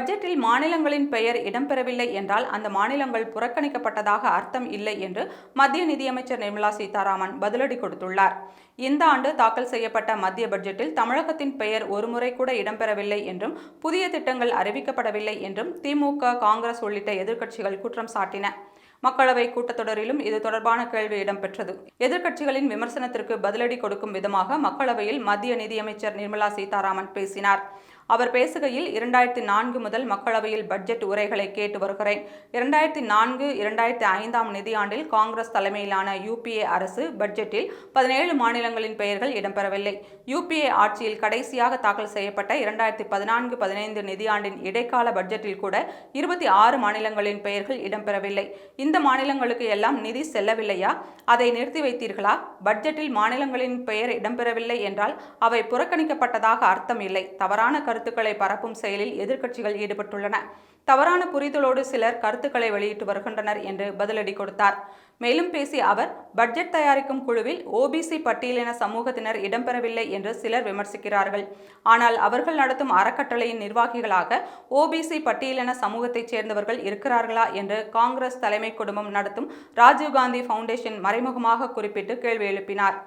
பட்ஜெட்டில் மாநிலங்களின் பெயர் இடம்பெறவில்லை என்றால் அந்த மாநிலங்கள் புறக்கணிக்கப்பட்டதாக அர்த்தம் இல்லை என்று மத்திய நிதியமைச்சர் நிர்மலா சீதாராமன் பதிலடி கொடுத்துள்ளார். இந்த ஆண்டு தாக்கல் செய்யப்பட்ட மத்திய பட்ஜெட்டில் தமிழகத்தின் பெயர் ஒருமுறை கூட இடம்பெறவில்லை என்றும் புதிய திட்டங்கள் அறிவிக்கப்படவில்லை என்றும் திமுக காங்கிரஸ் உள்ளிட்ட எதிர்க்கட்சிகள் குற்றம் சாட்டின. மக்களவை கூட்டத்தொடரிலும் இது தொடர்பான கேள்வி இடம்பெற்றது. எதிர்க்கட்சிகளின் விமர்சனத்திற்கு பதிலடி கொடுக்கும் விதமாக மக்களவையில் மத்திய நிதியமைச்சர் நிர்மலா சீதாராமன் பேசினார். அவர் பேசுகையில் இரண்டாயிரத்தி நான்கு முதல் மக்களவையில் பட்ஜெட் உரைகளை கேட்டு வருகிறேன். இரண்டாயிரத்தி நான்கு இரண்டாயிரத்தி ஐந்தாம் நிதியாண்டில் காங்கிரஸ் தலைமையிலான யூபிஏ அரசு பட்ஜெட்டில் பதினேழு மாநிலங்களின் பெயர்கள் இடம்பெறவில்லை. யூபிஏ ஆட்சியில் கடைசியாக தாக்கல் செய்யப்பட்ட இரண்டாயிரத்தி பதினான்கு பதினைந்து நிதியாண்டின் இடைக்கால பட்ஜெட்டில் கூட இருபத்தி ஆறு மாநிலங்களின் பெயர்கள் இடம்பெறவில்லை. இந்த மாநிலங்களுக்கு எல்லாம் நிதி செல்லவில்லையா? அதை நிறுத்தி வைத்தீர்களா? பட்ஜெட்டில் மாநிலங்களின் பெயர் இடம்பெறவில்லை என்றால் அவை புறக்கணிக்கப்பட்டதாக அர்த்தம் இல்லை. தவறான கருத்து கருத்துக்களை பரப்பும் செயலில் எதிர்க்கட்சிகள் ஈடுபட்டுள்ளன. தவறான புரிதலோடு சிலர் கருத்துக்களை வெளியிட்டு வருகின்றனர் என்று பதிலடி கொடுத்தார். மேலும் பேசிய அவர் பட்ஜெட் தயாரிக்கும் குழுவில் ஓபிசி பட்டியலின சமூகத்தினர் இடம்பெறவில்லை என்று சிலர் விமர்சிக்கிறார்கள். ஆனால் அவர்கள் நடத்தும் அறக்கட்டளையின் நிர்வாகிகளாக ஓபிசி பட்டியலின சமூகத்தைச் சேர்ந்தவர்கள் இருக்கிறார்களா என்று காங்கிரஸ் தலைமை குடும்பம் நடத்தும் ராஜீவ்காந்தி ஃபவுண்டேஷன் மறைமுகமாக குறிப்பிட்டு கேள்வி எழுப்பினார்.